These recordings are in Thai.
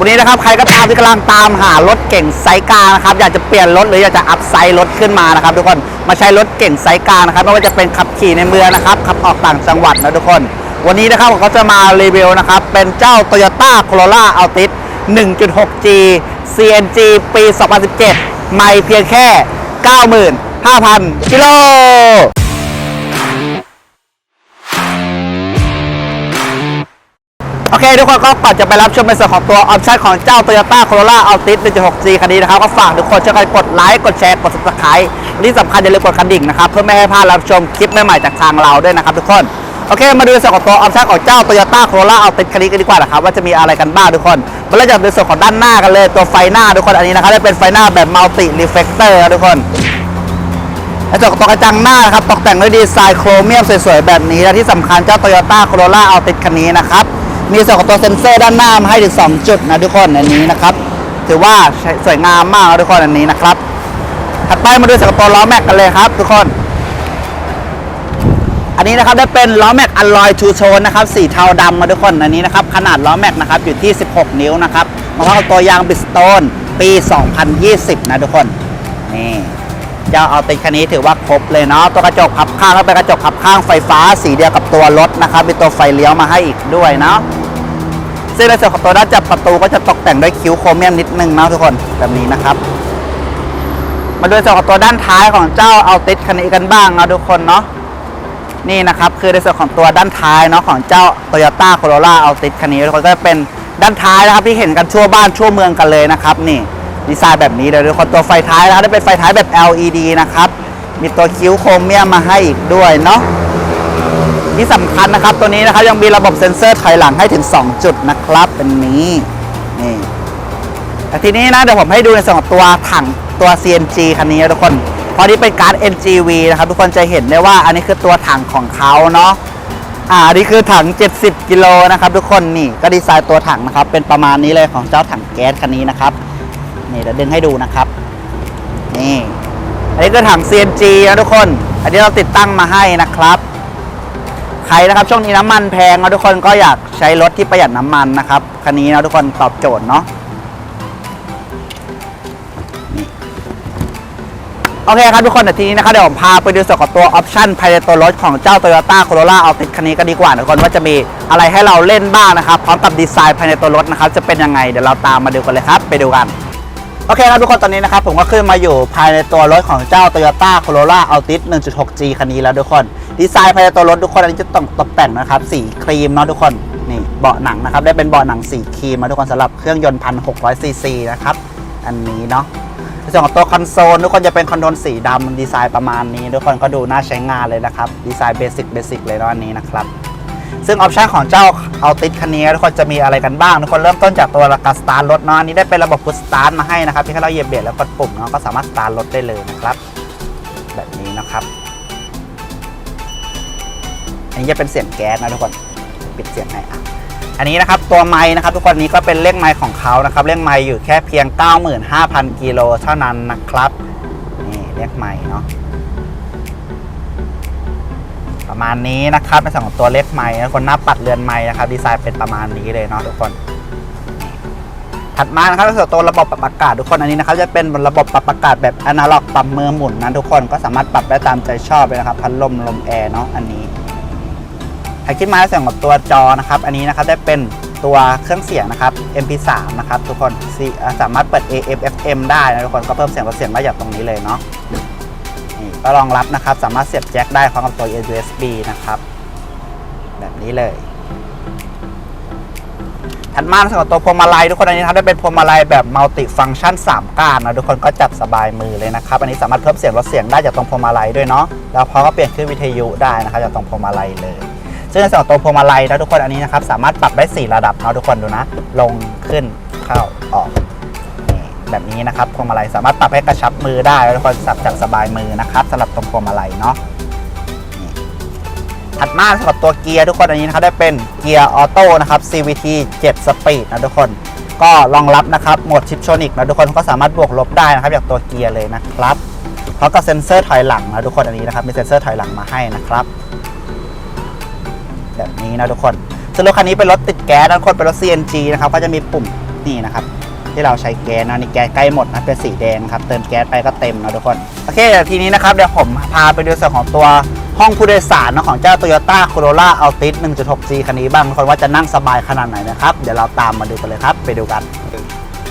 วันนี้นะครับใครก็ตามที่กำลังตามหารถเก่งไซส์กลางนะครับอยากจะเปลี่ยนรถหรืออยากจะอัพไซส์รถขึ้นมานะครับ ทุกคนมาใช้รถเก่งไซส์กลางนะครับไม่ว่าจะเป็นขับขี่ในเมืองนะครับขับออกต่างจังหวัดนะทุกคน วันนี้นะครับผมก็จะมารีวิวนะครับเป็นเจ้า Toyota Corolla Altis 1.6G CNG ปี 2017 ไม่เพียงแค่ 95,000 กิโล ทุกคนก็ก่อนจะไปรับชมในส่วนของตัวออปชั่นของเจ้า Toyota Corolla Altis 1.6G คันนี้นะครับ ก็ฝากทุกคนช่วยกันกดไลค์ กดแชร์ กด subscribe ที่สำคัญอย่าลืมกดกระดิ่งนะครับ เพื่อไม่ให้พลาดรับชมคลิปใหม่ๆจากทางเราด้วยนะครับทุกคน โอเค มาดูในส่วนของตัวออปชั่นของเจ้า Toyota Corolla Altis คันนี้กันดีกว่านะครับว่าจะมีอะไรกันบ้างทุกคนมาเริ่มจากในส่วนของด้านหน้ากันเลยตัวไฟหน้าทุกคนอันนี้นะครับจะเป็นไฟหน้าแบบ multi reflector ทุกคนกระจกตัวกระจังหน้านะครับตกแต่งด้วยดีไซน์โครเมียมสวยๆแบบนี้และที่สำคัญเจ้า Toyota Corolla Altis คันนี้นะครับ มีส่วนของตัวเซ็นเซอร์ด้านหน้ามาให้ถึง 2 จุดนะทุกคนอันนี้นะครับ ถือว่าสวยงามมากทุกคนอันนี้นะครับ ถัดไปมาดูส่วนของตัวล้อแม็กกันเลยครับ ทุกคน อันนี้นะครับได้เป็นล้อแม็กอลลอยทูโชนนะครับสีเทาดำมาทุกคนอันนี้นะครับขนาดล้อแม็กนะครับอยู่ที่ 16 นิ้วนะครับมาพร้อมกับตัวยางบิสโตนปี 2020 นะทุกคนนี่ เจ้าเอาติดคันนี้ถือว่าครบเลยเนาะตัวกระจกพับข้างก็เป็นกระจกพับข้างไฟฟ้าสีเดียวกับตัวรถนะครับมีตัวไฟเลี้ยวมาให้อีกด้วยเนาะซึ่งในส่วนของตัวด้านจับประตูก็จะตกแต่งด้วยคิ้วโครเมียมนิดนึงนะทุกคนแบบนี้นะครับ มาดูในส่วนของตัวด้านท้ายของเจ้าเอาติดคันนี้กันบ้างนะทุกคนเนาะนี่นะครับคือในส่วนของตัวด้านท้ายเนาะของเจ้า Toyota Corolla Altis คันนี้ทุกคนก็จะเป็นด้านท้ายนะครับที่เห็นกันทั่วบ้านทั่วเมืองกันเลยนะครับนี่ ดีไซน์แบบนี้เลยทุกคอนตัวไฟท้ายนะครับได้เป็นไฟท้ายแบบ LED นะครับ มีตัวคิ้วโครเมียมมาให้อีกด้วยเนาะที่สำคัญนะครับตัวนี้นะครับยังมีระบบเซ็นเซอร์ถอยหลังให้ถึง 2 จุดนะครับเป็นนี้นี่แต่ทีนี้นะเดี๋ยวผมให้ดูในส่วนของตัวถังตัว CNG คันนี้นะทุกคนพอนี้เป็นการ์ด NGV นะครับ ทุกคนจะเห็นได้ว่าอันนี้คือตัวถังของเขาเนาะอ่านนี้คือถัง 70 กิโลนะครับ ทุกคนนี่ก็ดีไซน์ตัวถังนะครับ เป็นประมาณนี้เลยของเจ้าถังแก๊สคันนี้นะครับ นี่เดี๋ยวดึงให้ดูนะครับ นี่ อันนี้คือถัง CNG นะทุกคน อันนี้เราติดตั้งมาให้นะครับใครนะครับช่วงนี้น้ำมันแพงนะทุกคนก็อยากใช้รถที่ประหยัดน้ำมันนะครับคันนี้นะทุกคนตอบโจทย์เนาะโอเคครับทุกคนเดี๋ยวทีนี้นะครับเดี๋ยวผมพาไปดูส่วนของตัวออปชันภายในตัวรถของเจ้า Toyota Corolla a l t i คันนี้ก็ดีกว่านะทุกคนว่าจะมีอะไรให้เราเล่นบ้างนะครับ พร้อมกับดีไซน์ภายในตัวรถนะครับจะเป็นยังไงเดี๋ยวเราตามมาดูกันเลยครับ ไปดูกัน โอเคครับทุกคนตอนนี้นะครับผมก็ขึ้นมาอยู่ภายในตัวรถของเจ้า Toyota Corolla Altis 1.6G คันนี้แล้วทุกคน ดีไซน์ภายในตัวรถทุกคนอันนี้จะต้องตกแต่งนะครับสีครีมเนาะทุกคนนี่เบาะหนังนะครับได้เป็นเบาะหนังสีครีมนะทุกคนสำหรับเครื่องยนต์1,600ซีซีนะครับอันนี้เนาะในส่วนของตัวคอนโซลทุกคนจะเป็นคอนโซลสีดำดีไซน์ประมาณนี้ ทุกคนก็ดูน่าใช้งานเลยนะครับดีไซน์เบสิกเบสิกเลยเนาะอันนี้นะครับ ซึ่งออปชันของเจ้าเอาติดคันนี้ทุกคนจะมีอะไรกันบ้าง ทุกคนเริ่มต้นจากตัวกาสตาร์ทรถเนาะอันนี้ได้เป็นระบบพุชสตาร์ทมาให้นะครับที่เราเหยียบเบรกแล้วกดปุ่มเนาะก็สามารถสตาร์ทรถได้เลยนะครับ แบบนี้นะครับ อันนี้จะเป็นเสียงแก๊สนะทุกคนปิดเสียงให้อะอันนี้นะครับตัวไม้นะครับ ทุกคนนี้ก็เป็นเลขไม้ของเขานะครับเลขไม้อยู่แค่เพียง 95,000กิโลเท่านั้นนะครับนี่เลขไม้เนาะ ประมาณนี้นะครับในส่วนของตัวเลขไม้นะคนหน้าปัดเรือนไม้นะครับ ดีไซน์เป็นประมาณนี้เลยเนาะทุกคน ถัดมานะครับในส่วนตัวระบบปรับอากาศทุกคนอันนี้นะครับจะเป็นระบบปรับอากาศแบบอนาล็อกปรับมือหมุนนะทุกคนก็สามารถปรับได้ตามใจชอบเลยนะครับพัดลมลมแอร์เนาะอันนี้ถัดขึ้นมาในส่วนของตัวจอนะครับ อันนี้นะครับได้เป็นตัวเครื่องเสียงนะครับ MP3 นะครับทุกคนสามารถเปิด AM FM ได้นะทุกคนก็เพิ่มเสียงลดเสียงได้จากตรงนี้เลยเนาะ ก็รองรับนะครับ สามารถเสียบแจ็คได้พร้อมกับตัว USB นะครับ แบบนี้เลย ถัดมาในส่วนของตัวพวงมาลัยทุกคนอันนี้ครับได้เป็นพวงมาลัยแบบมัลติฟังก์ชัน 3ก้านนะทุกคนก็จับสบายมือเลยนะครับ อันนี้สามารถเพิ่มเสียงลดเสียงได้จากตรงพวงมาลัยด้วยเนาะแล้วพอก็เปลี่ยนขึ้นวิทยุได้นะครับจากตรงพวงมาลัยเลยซึ่งในส่วนของตัวพวงมาลัยนะทุกคนอันนี้นะครับสามารถปรับได้ 4 ระดับเนาะทุกคนดูนะ ลงขึ้นเข้าออก แบบนี้นะครับพวงมาลัยสามารถปรับให้กระชับมือได้ทุกคนสับจับสบายมือนะครับสำหรับตรงพวงมาลัยเนาะถัดมาสำหรับตัวเกียร์ทุกคนอันนี้นะครับได้เป็นเกียร์ออโต้นะครับ CVT 7 Speed นะทุกคนก็รองรับนะครับโหมดชิปโชนิกนะทุกคนก็สามารถบวกลบได้นะครับจากตัวเกียร์เลยนะครับพร้อมกับเซ็นเซอร์ถอยหลังนะทุกคนอันนี้นะครับมีเซ็นเซอร์ถอยหลังมาให้นะครับ แบบนี้นะทุกคนซึ่งรถคันนี้เป็นรถติดแก๊สนะทุกคนเป็นรถ CNG นะครับก็จะมีปุ่มนี่นะครับ ที่เราใช้แก๊สนะนี่แก๊สใกล้หมดนะเป็นสีแดงครับเติมแก๊สไปก็เต็มนะทุกคนโอเคเดี๋ยวทีนี้นะครับเดี๋ยวผมพาไปดูส่วนของตัวห้องผู้โดยสารนะของเจ้า Toyota Corolla Altis 1.6G คันนี้บ้างทุกคนว่าจะนั่งสบายขนาดไหนนะครับเดี๋ยวเราตามมาดูกันเลยครับไปดูกัน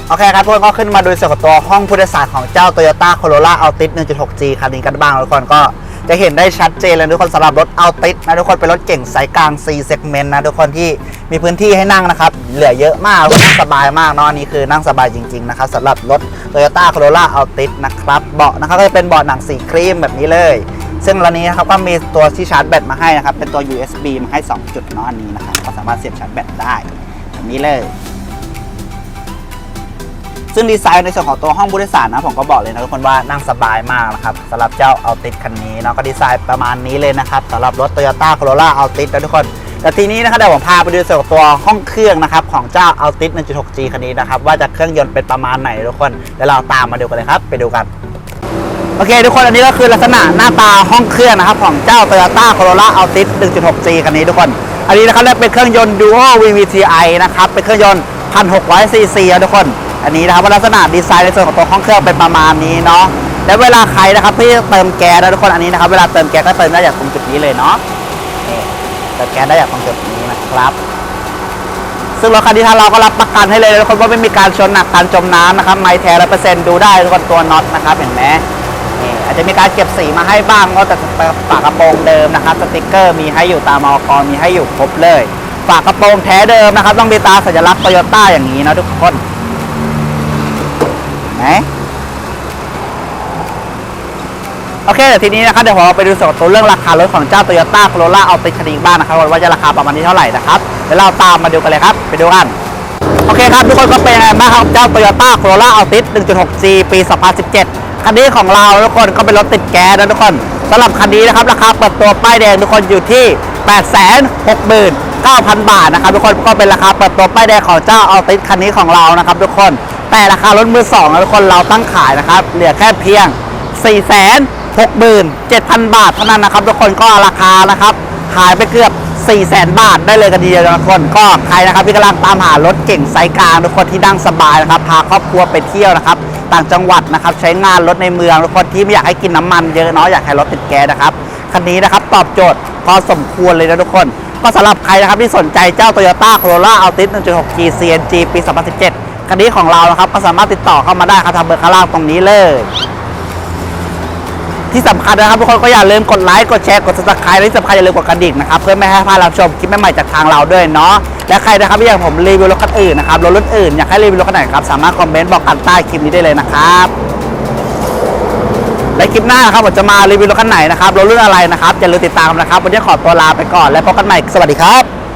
โอเคครับทุกคนก็ขึ้นมาดูส่วนของตัวห้องผู้โดยสารของเจ้า Toyota Corolla Altis 1.6G คันนี้กันบ้างทุกคนก็ จะเห็นได้ชัดเจนเลยทุกคนสำหรับรถ Altis นะทุกคนเป็นรถเก่งไซส์กลาง C segment นะทุกคนที่มีพื้นที่ให้นั่งนะครับ เหลือเยอะมากนั่งสบายมากนอนนี่คือนั่งสบายจริง ๆ นะครับสำหรับรถ Toyota Corolla Altis นะครับเบาะนะครับก็จะเป็นเบาะหนังสีครีมแบบนี้เลย ซึ่งร้านี้นะครับก็มีตัวที่ชาร์จแบตมาให้นะครับเป็นตัว USB มาให้ 2 จุดนอนนี้นะครับก็สามารถเสียบชาร์จแบตได้แบบนี้เลย ซึ่งดีไซน์ในส่วนของตัวห้องผู้โดยสารนะผมก็บอกเลยนะทุกคนว่านั่งสบายมากนะครับสำหรับเจ้า Altis คันนี้เนาะก็ดีไซน์ประมาณนี้เลยนะครับสำหรับรถ Toyota Corolla Altis นะทุกคนแต่ทีนี้นะครับเดี๋ยวผมพาไปดูส่วนของตัวห้องเครื่องนะครับของเจ้า Altis 1.6G คันนี้นะครับว่าจะเครื่องยนต์เป็นประมาณไหนทุกคนเดี๋ยวเราตามมาดูกันเลยครับ ไปดูกันโอเคทุกคนอันนี้ก็คือลักษณะหน้าตาห้องเครื่องนะครับของเจ้า Toyota Corolla Altis 1.6G คันนี้ทุกคน อันนี้นะครับเป็นเครื่องยนต์ Duo VVTi นะครับเป็นเครื่องยนต์ 1,600ซีซีทุกคน อันนี้นะครับว่าลักษณะดีไซน์ในส่วนของตัวห้องเครื่องเป็นประมาณนี้เนาะและเวลาใครนะครับที่เติมแก๊สนะทุกคนอันนี้นะครับเวลาเติมแก๊สก็เติมได้จากตรงจุดนี้เลยเนาะเติมแก๊สได้จากตรงจุดนี้นะครับ ซึ่งรถคันนี้ทางเราก็รับประกันให้เลยทุกคนว่าไม่มีการชนหนักการจมน้ำนะครับไมล์แท้ร้อยเปอร์เซ็นต์ดูได้ทุกคนตัวน็อตนะครับเห็นไหมนี่อาจจะมีการเก็บสีมาให้บ้างก็แต่ฝากระโปรงเดิมนะครับสติกเกอร์มีให้อยู่ตามอกมีให้อยู่ครบเลย ฝากระโปรงแท้เดิมนะครับ ต้องมีตาสัญลักษณ์โตโยต้าอย่างนี้นะทุกคน ไหนโอเคเดี๋ยวทีนี้นะครับเดี๋ยวผมไปดูส่วนตัวเรื่องราคารถของเจ้า Toyota Corolla Altis คันนี้บ้างนะครับว่าจะราคาประมาณนี้เท่าไหร่นะครับเดี๋ยวเราตามมาดูกันเลยครับ ไปดูกันโอเคครับทุกคนก็เป็นยังไงบ้างครับเจ้า Toyota Corolla Altis 1.6G ปี 2017 คันนี้ของเราทุกคนก็เป็นรถติดแก๊สนะทุกคนสำหรับคันนี้นะครับราคาเปิดตัวป้ายแดงทุกคนอยู่ที่ 869,000 บาทนะครับทุกคนก็เป็นราคาเปิดตัวป้ายแดงของเจ้า Altis คันนี้ของเรานะครับทุกคน แต่ราคารถมือสองนะทุกคนเราตั้งขายนะครับ เหลือแค่เพียง 467,000 บาทเท่านั้นนะครับ ทุกคนก็ราคานะครับหายไปเกือบ 4 0 0 0 0 0 บาทได้เลยกันทีเดียวทุกคนก็ใครนะครับที่กำลังตามหารถเก่งไซส์กลางทุกคนที่นั่งสบายนะครับ พาครอบครัวไปเที่ยวนะครับ ต่างจังหวัดนะครับ ใช้งานรถในเมืองทุกคนที่ไม่อยากให้กินน้ำมันเยอะเนาะอยากให้รถติดแก๊สนะครับคันนี้นะครับตอบโจทย์พอสมควรเลยนะทุกคน ก็สำหรับใครนะครับที่สนใจเจ้า Toyota Corolla Altis 1.6G CNG ปี 2017 คันนี้ของเรานะครับก็สามารถติดต่อเข้ามาได้ครับทางเบอร์ข้างล่างตรงนี้เลย ที่สำคัญนะครับทุกคนก็อย่าลืมกดไลค์กดแชร์กด subscribe และที่สำคัญอย่าลืมกดกระดิ่งนะครับเพื่อไม่ให้พลาดรับชมคลิปใหม่ๆจากทางเราด้วยเนาะและใครนะครับที่อยากผมรีวิวรถคันอื่นนะครับรถรุ่นอื่นอยากให้รีวิวรถคันไหนครับสามารถคอมเมนต์บอกกันใต้คลิปนี้ได้เลยนะครับและคลิปหน้านครับผมจะมารีวิวรถคันไหนนะครับรถรุ่นอะไรนะครับอย่าลืมติดตามนะครับวันนี้ขอตัวลาไปก่อน และพบกันใหม่สวัสดีครับ